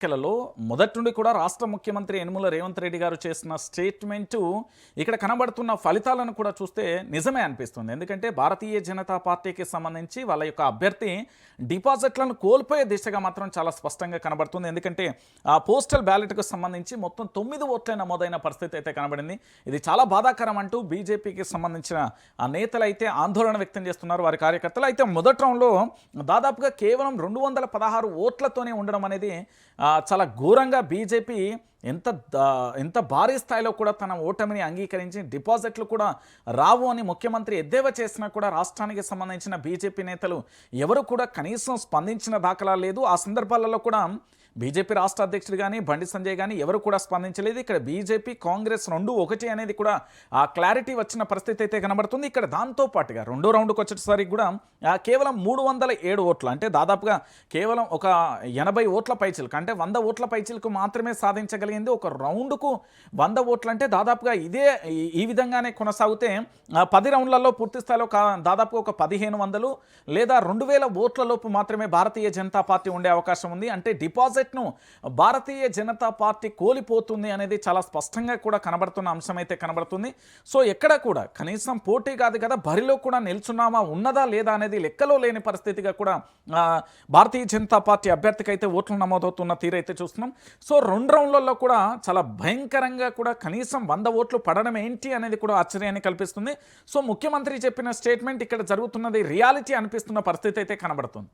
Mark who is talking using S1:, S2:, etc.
S1: ఎన్నికలలో మొదటి నుండి కూడా రాష్ట్ర ముఖ్యమంత్రి యనుమల రేవంత్ రెడ్డి గారు చేసిన స్టేట్మెంటు ఇక్కడ కనబడుతున్న ఫలితాలను కూడా చూస్తే నిజమే అనిపిస్తుంది. ఎందుకంటే భారతీయ జనతా పార్టీకి సంబంధించి వాళ్ళ యొక్క అభ్యర్థి డిపాజిట్లను కోల్పోయే దిశగా మాత్రం చాలా స్పష్టంగా కనబడుతుంది. ఎందుకంటే ఆ పోస్టల్ బ్యాలెట్కు సంబంధించి మొత్తం తొమ్మిది ఓట్లే నమోదైన పరిస్థితి అయితే కనబడింది. ఇది చాలా బాధాకరం అంటూ బీజేపీకి సంబంధించిన ఆ నేతలు అయితే ఆందోళన వ్యక్తం చేస్తున్నారు. వారి కార్యకర్తలు అయితే మొదటి రౌండ్లో దాదాపుగా కేవలం రెండు వందల పదహారు ఓట్లతోనే ఉండడం అనేది చాలా ఘోరంగా బీజేపీ ఎంత దా- ఎంత భారీ స్థాయిలో కూడా తన ఓటమిని అంగీకరించి డిపాజిట్లు కూడా రావు అని ముఖ్యమంత్రి ఎద్దేవా చేసినా కూడా రాష్ట్రానికి సంబంధించిన బీజేపీ నేతలు ఎవరు కూడా కనీసం స్పందించిన దాఖలా లేదు. ఆ సందర్భాలలో కూడా బీజేపీ రాష్ట్ర అధ్యక్షుడు కానీ బండి సంజయ్ కానీ ఎవరు కూడా స్పందించలేదు. ఇక్కడ బీజేపీ కాంగ్రెస్ రెండు ఒకటి అనేది కూడా ఆ క్లారిటీ వచ్చిన పరిస్థితి అయితే కనబడుతుంది. ఇక్కడ దాంతో పాటుగా రెండో రౌండ్కి వచ్చేసరికి కూడా ఆ, కేవలం మూడు వందల ఏడు ఓట్లు అంటే దాదాపుగా కేవలం ఒక ఎనభై ఓట్ల పైచిలకు అంటే వంద ఓట్ల పైచిలకు మాత్రమే సాధించగలిగింది ఒక రౌండ్కు వంద ఓట్లు అంటే దాదాపుగా ఇదే ఈ- విధంగానే కొనసాగితే పది రౌండ్లలో పూర్తి స్థాయిలో దాదాపు ఒక పదిహేను వందలు లేదా రెండు వేల ఓట్ల లోపు మాత్రమే భారతీయ జనతా పార్టీ ఉండే అవకాశం ఉంది. అంటే డిపాజిట్ను భారతీయ జనతా పార్టీ కోల్పోతుంది అనేది చాలా స్పష్టంగా కూడా కనబడుతున్న అంశం అయితే కనబడుతుంది. సో ఎక్కడ కూడా కనీసం పోటీ కాదు కదా బరిలో కూడా నిల్చున్నామా ఉన్నదా లేదా అనేది లెక్కలో లేని పరిస్థితిగా కూడా భారతీయ జనతా పార్టీ అభ్యర్థికి అయితే ఓట్లు నమోదవుతున్న తీరైతే చూస్తున్నాం. సో రెండు రౌండ్లలో కూడా చాలా భయంకరంగా కూడా కనీసం వంద ఓట్లు పడడం ఏంటి అనేది కూడా ఆశ్చర్యాన్ని కల్పిస్తుంది. సో ముఖ్యమంత్రి చెప్పిన స్టేట్మెంట్ ఇక్కడ జరుగుతున్నది రియాలిటీ అనిపిస్తున్న పరిస్థితి అయితే కనబడుతుంది.